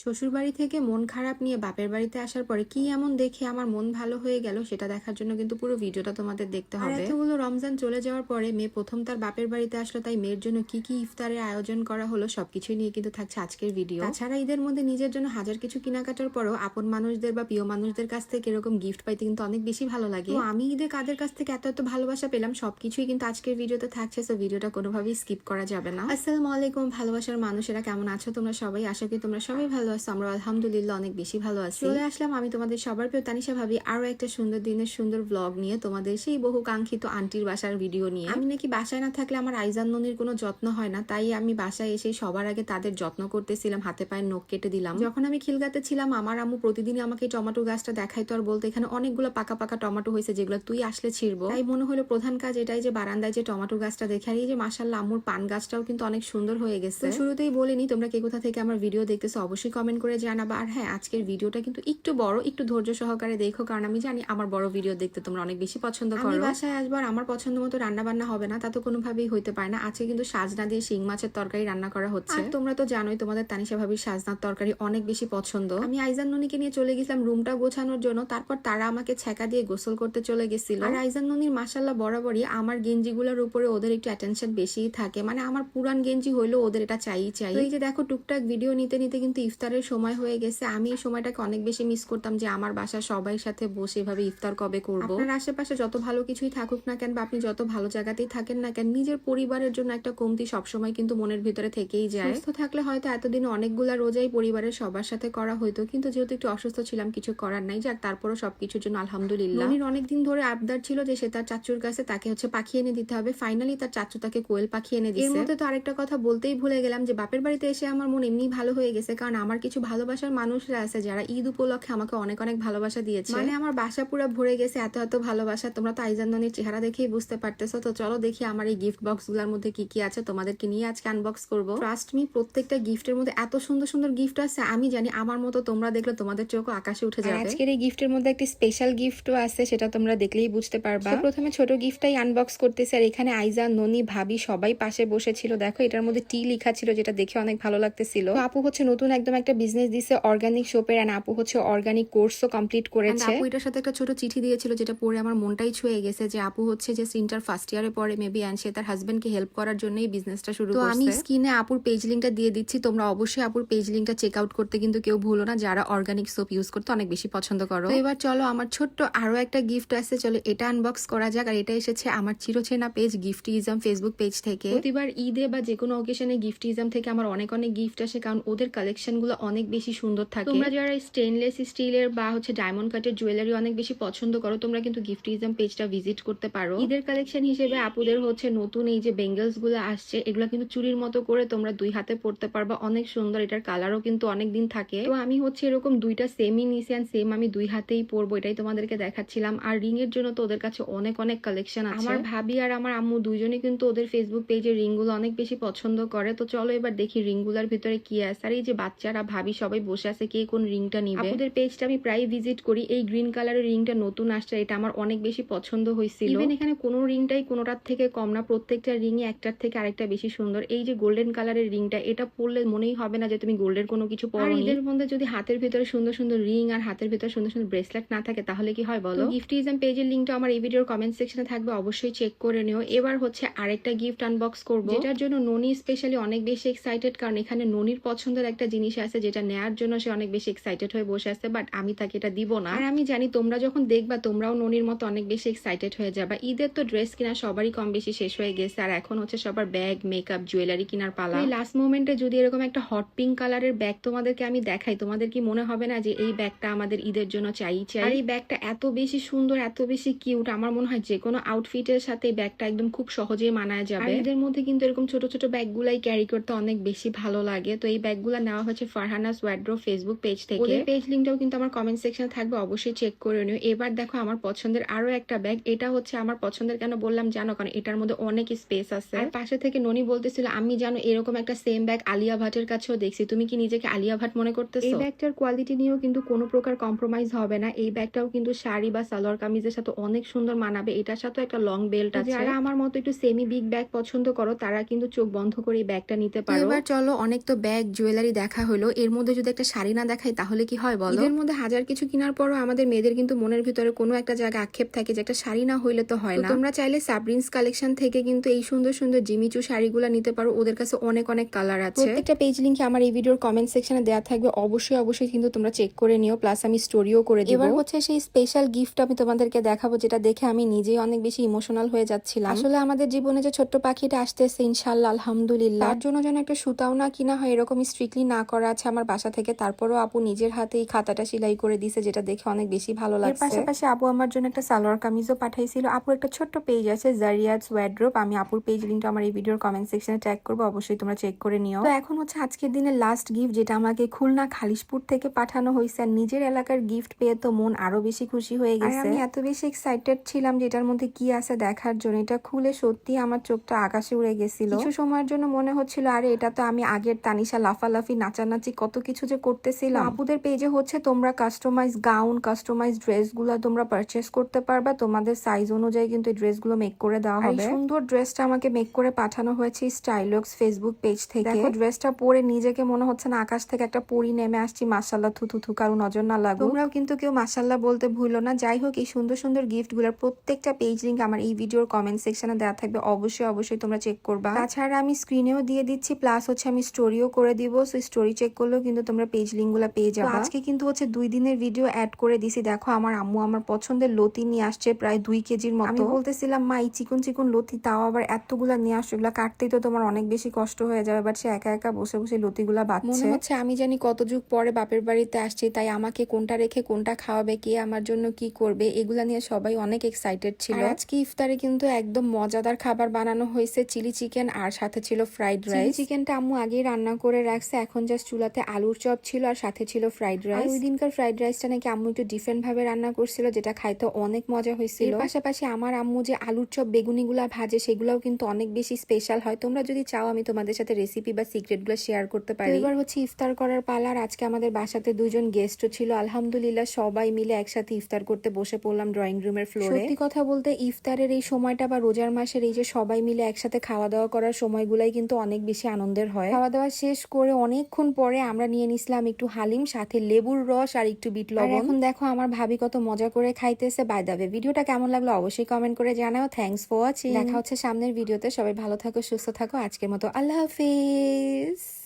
শ্বশুরবাড়ি থেকে মন খারাপ নিয়ে বাপের বাড়িতে আসার পরে কি এমন দেখে আমার মন ভালো হয়ে গেল সেটা দেখার জন্য কিন্তু পুরো ভিডিওটা তোমাদের দেখতে হবে। এতগুলো রমজান চলে যাওয়ার পরে মেয়ে প্রথম তার বাপের বাড়িতে আসলো তাই মেয়ের জন্য কি কি ইফতারের আয়োজন করা হলো সবকিছুই নিয়ে কিন্তু থাকছে আজকের ভিডিও। তাছাড়া ঈদের মধ্যে নিজের জন্য হাজার কিছু কেনাকাটার পরও আপন মানুষদের বা প্রিয় মানুষদের কাছ থেকে এরকম গিফট পাইতে কিন্তু অনেক বেশি ভালো লাগে। তো আমি ঈদে কাদের কাছ থেকে এত এত ভালোবাসা পেলাম সবকিছুই কিন্তু আজকের ভিডিওতে থাকছে সো ভিডিওটা কোনোভাবেই স্কিপ করা যাবে না। আসসালামু আলাইকুম ভালোবাসার মানুষেরা কেমন আছো তোমরা সবাই? আশা করি তোমরা সবাই ভালো আছো আমরা আলহামদুলিল্লাহ অনেক বেশি ভালো আছি। চলে আসলাম আমি তোমাদের সবার প্রিয় তানিশা ভাবি আরও একটা সুন্দর দিনের সুন্দর ব্লগ নিয়ে তোমাদের সেই বহু কাঙ্ক্ষিত আন্টির বাসার ভিডিও নিয়ে। আমি নাকি বাসায় না থাকলে আমার আইজান ননির কোনো যত্ন হয় না তাই আমি বাসায় এসে সবার আগে তাদের যত্ন করতেছিলাম হাতে পায়ের নখ কেটে দিলাম। যখন আমি খিলগাতে ছিলাম আমার আম্মু প্রতিদিনই আমাকে এই টমেটো গাছটা দেখাইতো আর বলতো এখানে অনেকগুলো পাকা পাকা টমেটো হয়েছে যেগুলো তুই আসলে ছিড়বো। তাই মনে হলো প্রধান কাজ এটাই যে বারান্দায় যে টমেটো গাছটা দেখে আর এই যে মাসাল্লাহ আম্মুর পান গাছটাও কিন্তু অনেক সুন্দর হয়ে গেছে। শুরুতেই বলিনি তোমরা কে কোথা থেকে আমার ভিডিও দেখতেছো অবশ্যই কমেন্ট করে জানাবা। আর হ্যাঁ আজকের ভিডিওটা কিন্তু একটু বড় একটু ধৈর্য সহকারে দেখো কারণ আমি জানি আমার বড় ভিডিও দেখতে তোমরা অনেক বেশি পছন্দ করো। আমি বাসায় আসব আর আমার পছন্দ মতো রান্না বান্না হবে না তা তো কোনোভাবেই হইতে পারে না। আজকে কিন্তু সাজনা দিয়ে শিং মাছের তরকারি রান্না করা হচ্ছে। আর তোমরা তো জানোই তোমাদের তানিশা ভাবির সাজনার তরকারি অনেক বেশি পছন্দ। আমি আইজান ননিকে নিয়ে চলে গেছিলাম রুমটা গোছানোর জন্য তারপর তারা আমাকে ছ্যাঁকা দিয়ে গোসল করতে চলে গেছিল। আর আইজান ননির মাসাল্লাহ বরাবরই আমার গেঞ্জিগুলোর উপরে ওদের একটু অ্যাটেনশন বেশিই থাকে। মানে আমার পুরান গেঞ্জি হইলেও ওদের এটা চাই। চাই এই যে দেখো টুকটাক ভিডিও নিতে নিতে কিন্তু ইফতারের সময় হয়ে গেছে আমি এই সময়টাকে অনেক বেশি মিস করতাম যে আমার বাসা সবাই সাথে বসে এভাবে ইফতার কবে করব। আপনার আশেপাশে যত ভালো কিছুই থাকুক না কেন বা আপনি যত ভালো জায়গাতেই থাকেন না কেন নিজের পরিবারের জন্য একটা কমতি সবসময় কিন্তু মনের ভিতরে থেকেই যায়। সুস্থ থাকলে হয়তো এতদিন অনেকগুলা রোজাই পরিবারের সবার সাথে করা হইতো কিন্তু যেহেতু একটু অসুস্থ ছিলাম কিছু করার নাই যাক তারপরও সবকিছুর জন্য আলহামদুলিল্লাহ। ননির অনেকদিন ধরে আবদার ছিল যে সে তার চাচুর কাছে তাকে হচ্ছে পাখি এনে দিতে হবে ফাইনালি তার চাচু তাকে কোয়েল পাখি এনে দিয়েছে এর মধ্যে তো আরেকটা কথা বলতেই ভুলে গেলাম যে বাপের বাড়িতে এসে আমার মন এমনি ভালো হয়ে গেছে কারণ আমার কিছু ভালোবাসার মানুষরা আছে যারা ঈদ উপলক্ষে আমাকে অনেক অনেক ভালোবাসা দিয়েছে। মানে আমার বাসা পুরো ভরে গেছে এত এত ভালোবাসা। তোমরা তো আইজান্দনের চেহারা দেখেই বুঝতে পারতেছো। তো চলো দেখি আমার এই গিফট বক্সগুলার মধ্যে কি কি আছে। তোমাদেরকে নিয়ে আজকে আনবক্স করব। ট্রাস্ট মি প্রত্যেকটা গিফটের মধ্যে এত সুন্দর সুন্দর গিফট আছে। আমি জানি আমার মতো তোমরা দেখলে তোমাদের চোখও আকাশে উঠে যাবে। আজকের এই গিফটের মধ্যে একটি স্পেশাল গিফটও আছে সেটা তোমরা দেখলেই বুঝতে পারবা। প্রথমে ছোট গিফটটাই আনবক্স করতেছি। আর এখানে আইজা ননি ভাবি সবাই পাশে বসেছিল। দেখো এটার মধ্যে টি লেখা ছিল যেটা দেখে অনেক ভালো লাগতেছিল। আপু হচ্ছে নতুন একদম একটা বিজনেস দিছে অর্গানিক শপের এন্ড আপু হচ্ছে অর্গানিক কোর্সও কমপ্লিট করেছে। আপু এটার সাথে একটা ছোট চিঠি দিয়েছিল যেটা পড়ে আমার মনটাই ছুঁয়ে গেছে যে আপু হচ্ছে যে ইন্টার ফার্স্ট ইয়ারে পড়ে মেবি অ্যান্ড সে তার হাজবেন্ডকে হেল্প করার জন্যই বিজনেসটা শুরু তো আমি স্ক্রিনে আপুর পেজ লিঙ্কটা দিয়ে দিচ্ছি তোমরা অবশ্যই আপুর পেজ লিঙ্কটা চেক আউট করতে কিন্তু কেউ ভুলো না যারা অর্গানিক সোপ ইউজ করতে অনেক বেশি পছন্দ করো। তো এবার চলো আমার ছোট্ট আরও একটা গিফট আছে চলো এটা আনবক্স করা যাক আর এটা এসেছে আমার চিরচেনা পেজ গিফটিজম ফেসবুক পেজ থেকে। প্রতিবার ঈদে বা যে কোনো অকেশনে গিফটিজম থেকে আমার অনেক অনেক গিফট আসে কারণ ওদের কালেকশন গুলো অনেক বেশি সুন্দর থাকে। তোমরা যারা স্টেনলেস স্টিলের বা হচ্ছে ডায়মন্ড কাটের জুয়েলারি অনেক বেশি পছন্দ করো তোমরা কিন্তু গিফটিজম পেজটা ভিজিট করতে পারো। ঈদের কালেকশন হিসেবে আপুদের হচ্ছে নতুন এই যে বেঙ্গলসগুলো আসছে এগুলো কিন্তু চুরির মতো করে তোমরা দুই হাতে পড়তে পারবা অনেক সুন্দর এটার কালারও কিন্তু অনেক দিন থাকে। তো আমি হচ্ছে এরকম দুইটা সেমই নিছি আর সেম আমি দুই হাতেই পরবো এটাই তোমাদেরকে দেখাচ্ছিলাম। আর রিং এর জন্য তো ওদের কাছে অনেক অনেক কালেকশন আছে। আমার ভাবি আর আমার আম্মু দুইজনে কিন্তু ওদের ফেসবুক পেজের রিংগুলো অনেক বেশি পছন্দ করে। তো চলো এবার দেখি রিংগুলার ভিতরে কি আছে। আর এই যে বাচ্চারা ভাবি সবাই বসে আছে কে কোন রিংটা নিবে। ওদের পেজটা আমি প্রায় ভিজিট করি এই গ্রিন কালারের রিংটা নতুন আসছে এটা আমার অনেক বেশি পছন্দ হয়েছিল। ইভেন এখানে কোনো রিংটাই কোনোটার থেকে কম না প্রত্যেকটা রিংই একটার থেকে আরেকটা বেশি সুন্দর। এই যে গোল্ডেন কালারের রিংটা এটা পরলে মনেই হবে না যে তুমি গোল্ডের কোনো কিছু পরো এদের মধ্যে যদি হাতের ভিতরে সুন্দর সুন্দর রিং আর হাতের ভিতরে সুন্দর সুন্দর ব্রেসলেট না থাকে তাহলে কি হয় বলো? গিফটিজম পেজের লিঙ্কটা আমার এই ভিডিওর কমেন্ট সেকশনে থাকবে অবশ্যই চেক করে নিও। এবার হচ্ছে আরেকটা গিফট আনবক্স করব। যেটার জন্য ননি স্পেশালি অনেক বেশি এক্সাইটেড কারণ এখানে ননির পছন্দের একটা জিনিস আছে। যেটা নেয়ার জন্য সে অনেক বেশি এক্সাইটেড হয়ে বসে আছে বাট আমি তাকে এটা দিব না। আর আমি জানি তোমরা যখন দেখবা তোমরাও ননির মতো অনেক বেশি এক্সাইটেড হয়ে যাবা। ঈদের তো ড্রেস কিনা সবারই কম বেশি শেষ হয়ে গেছে আর এখন হচ্ছে সবার ব্যাগ মেকআপ জুয়েলারি কেনার পালা। লাস্ট মোমেন্টে যদি এরকম একটা হট পিঙ্ক কালারের ব্যাগ তোমাদেরকে আমি দেখাই তোমাদের কি মনে হবে না যে এই ব্যাগটা আমাদের ঈদের জন্য চাই চাই? আর এই ব্যাগটা এত বেশি সুন্দর এত বেশি কিউট আমার মনে হয় যে কোনো আউটফিটের সাথে এই ব্যাগটা একদম খুব সহজেই মানায় যাবে। এদের মধ্যে কিন্তু এরকম ছোট ছোট ব্যাগগুলাই ক্যারি করতে অনেক বেশি ভালো লাগে। তো এই ব্যাগগুলো নেওয়া হচ্ছে ফারহানা সোয়াড্রো ফেসবুক পেজ থেকে। পেজ লিঙ্কটাও কিন্তু আমার কমেন্ট সেকশনে থাকবে অবশ্যই চেক করে নিও। এবার দেখো আমার পছন্দের আরও একটা ব্যাগ এটা হচ্ছে আমার পছন্দের কেন বললাম জানো? কারণ এটার মধ্যে অনেক স্পেস আছে। আর পাশে থেকে ননি বলতেছিল আমি জানো এরকম একটা সেম ব্যাগ আলিয়া ভাটের কাছেও দেখছি। তুমি কি নিজেকে আলিয়া ভাট মনে করতেছো? এই ব্যাগটার কোয়ালিটি নিয়েও কিন্তু কোনো প্রকার কম্প্রোমাইজ হবে না। এই ব্যাগটাও কিন্তু শাড়ি বা সালোয়ার কামিজের সাথে অনেক সুন্দর মানাবে। এটার সাথে একটা লং বেল্ট আছে। যারা আমার মতো একটু সেমি বিগ ব্যাগ পছন্দ করো তারা কিন্তু চোখ বন্ধ করে এই ব্যাগটা নিতে পারো। এবার চলো অনেক তো ব্যাগ জুয়েলারি দেখা হলো। এর মধ্যে যদি একটা শাড়ি না দেখাই তাহলে কি হয় বলো? এর মধ্যে হাজার কিছু কেনার পরও আমাদের মেয়েদের কিন্তু মনের ভিতরে কোনো একটা জায়গায় আক্ষেপ থাকে যে একটা শাড়ি না হইলে তো হয় না। তোমরা চাইলে সাবরিন্স কালেকশন থেকে কিন্তু এই সুন্দর সুন্দর জিমিচু শাড়িগুলো নিতে পারো। ওদের কাছে অনেক অনেক কালার আছে। প্রত্যেকটা পেজ লিংকে আমার এই ভিডিওর কমেন্ট সেকশনে দেওয়া থাকবে। অবশ্যই অবশ্যই কিন্তু তোমরা চেক করে নিও। প্লাস আমি স্টোরিও করে দিই এবার হচ্ছে সেই স্পেশাল গিফট আমি তোমাদেরকে দেখাবো যেটা দেখে আমি নিজেই অনেক বেশি ইমোশনাল হয়ে যাচ্ছিলাম। আসলে আমাদের জীবনে যে ছোট্ট পাখিটা আসতেছে ইনশাল্লাহ আলহামদুলিল্লাহ। তার জন্য যেন একটা সুতাও না কিনা হয় এরকম স্ট্রিক্টলি না করা আছে আমার বাসা থেকে তারপরও আপু নিজের হাতে এই খাতাটা সেলাই করে দিছে যেটা দেখে অনেক বেশি ভালো লাগছে। পাশাপাশি আপু আমার জন্য একটা সালোয়ার কামিজও পাঠাইছিল। আপু একটা ছোট্ট পেজ আছে জারিয়াজ ওয়ার্ড্রোপ আমি আপুর পেজ লিঙ্কটা আমার এই ভিডিওর কমেন্ট সেকশনে ট্যাগ করব অবশ্যই তোমরা চেক করে নিও। তো এখন হচ্ছে আজকের দিনের লাস্ট গিফট যেটা আমাকে খুলনা খালিশপুর থেকে পাঠানো হয়েছে। আর নিজের এলাকার গিফট পেয়ে তো মন আরও বেশি খুশি হয়ে গেছে। আমি এত বেশি এক্সাইটেড ছিলাম যে এটার মধ্যে কি আছে দেখার জন্য। এটা খুলে সত্যি আমার চোখটা আকাশে উড়ে গেছিল। কিছু সময়ের জন্য মনে হচ্ছিল আরে এটা তো আমি আগের তানিশা লাফালাফি নাচানাচি কত কিছু যে করতেছিলাম। আপুদের পেজে হচ্ছে তোমরা কাস্টমাইজ গাউন কাস্টমাইজ ড্রেসগুলো তোমরা পারচেস করতে পারবা। তোমাদের সাইজ অনুযায়ী কিন্তু এই ড্রেসগুলো মেক করে দেওয়া হবে। সুন্দর ড্রেসটা আমাকে মেক করে পাঠানো হয়েছে স্টাইলক্স ফেসবুক পেজ থেকে। দেখো ড্রেসটা পরে নিজেকে মনে হচ্ছে না আকাশ থেকে একটা পরি নেমে আসছি। মাসাল্লাহ থু থু কারও নজর না লাগুক। তোমরাও কিন্তু কেউ মাসাল্লাহ বলতে ভুলো না। যাই হোক এই সুন্দর সুন্দর গিফটগুলোর প্রত্যেকটা পেজ লিঙ্ক আমার এই ভিডিওর কমেন্ট সেকশনে দেওয়া থাকবে। অবশ্যই অবশ্যই তোমরা চেক করবা। তাছাড়া আমি স্ক্রিনেও দিয়ে দিচ্ছি প্লাস হচ্ছে আমি স্টোরিও করে দিব। সো স্টোরি চেক করলেও কিন্তু তোমরা পেজ লিঙ্কগুলা পেয়ে যাবে। আজকে কিন্তু হচ্ছে দুই দিনের ভিডিও অ্যাড করে দিছি। দেখো আমার আম্মু আমার পছন্দের লতি নিয়ে আসছে প্রায় দুই কেজির মতো। আমি বলতেছিলাম মা এই চিকন চিকন লতি তাও আবার এতগুলা নিয়ে আসছে এগুলা কাটতেই তো তোমার অনেক বেশি কষ্ট হয়ে যাবে। বাট সে একা একা বসে বসে লতিগুলা বাঁধছে। মনে হচ্ছে আমি জানি কত যুগ পরে বাপের বাড়িতে আসছি। তাই আমাকে কোনটা রেখে কোনটা খাওয়াবে কে আমার জন্য কি করবে এগুলা নিয়ে সবাই অনেক এক্সাইটেড ছিল। আজকে ইফতারে কিন্তু একদম মজাদার খাবার বানানো হয়েছে। চিলি চিকেন আর সাথে ছিল ফ্রাইড রাইস চিকেনটা আম্মু আগেই রান্না করে রাখছে। এখন জাস্ট চুলাতে আলুর চপ ছিল আর সাথে ছিল ফ্রাইড রাইস ওই দিনকার ফ্রাইড রাইসটা নাকি আম্মু একটু ডিফারেন্ট ভাবে রান্না করছিল যেটা খাইতে অনেক মজা হয়েছিল। পাশাপাশি আমার আম্মু যে আলুর চপ বেগুনিগুলা ভাজে সেগুলোও কিন্তু অনেক বেশি স্পেশাল হয়। তোমরা যদি চাও আমি তোমাদের সাথে রেসিপি বা সিক্রেটগুলো শেয়ার করতে পারি। এবার হচ্ছে ইফতার করার পালার আজকে আমাদের বাসাতে দুজন গেস্টও ছিল। আলহামদুলিল্লাহ সবাই মিলে একসাথে ইফতার করতে বসে পড়লাম ড্রয়িং রুমের ফ্লোরে সত্যি কথা বলতে ইফতারের এই সময়টা বা রোজার মাসের এই যে সবাই মিলে একসাথে খাওয়া দাওয়া করার সময়গুলাই কিন্তু অনেক বেশি আনন্দের হয়। খাওয়া দাওয়া শেষ করে অনেকক্ষণ পরে আমরা নিয়ে নিছিলাম একটু হালিম সাথে লেবুর রস আর একটু বিট লবণ। এখন দেখো আমার ভাবি কত মজা করে খাইতেছে। বাই দাবে ভিডিওটা কেমন লাগল অবশ্যই কমেন্ট করে জানাও। থ্যাঙ্কস ফর ওয়াচিং দেখা হচ্ছে সামনের ভিডিওতে। সবাই ভালো থাকো সুস্থ থাকো। আজকের মতো আল্লাহ হাফিজ।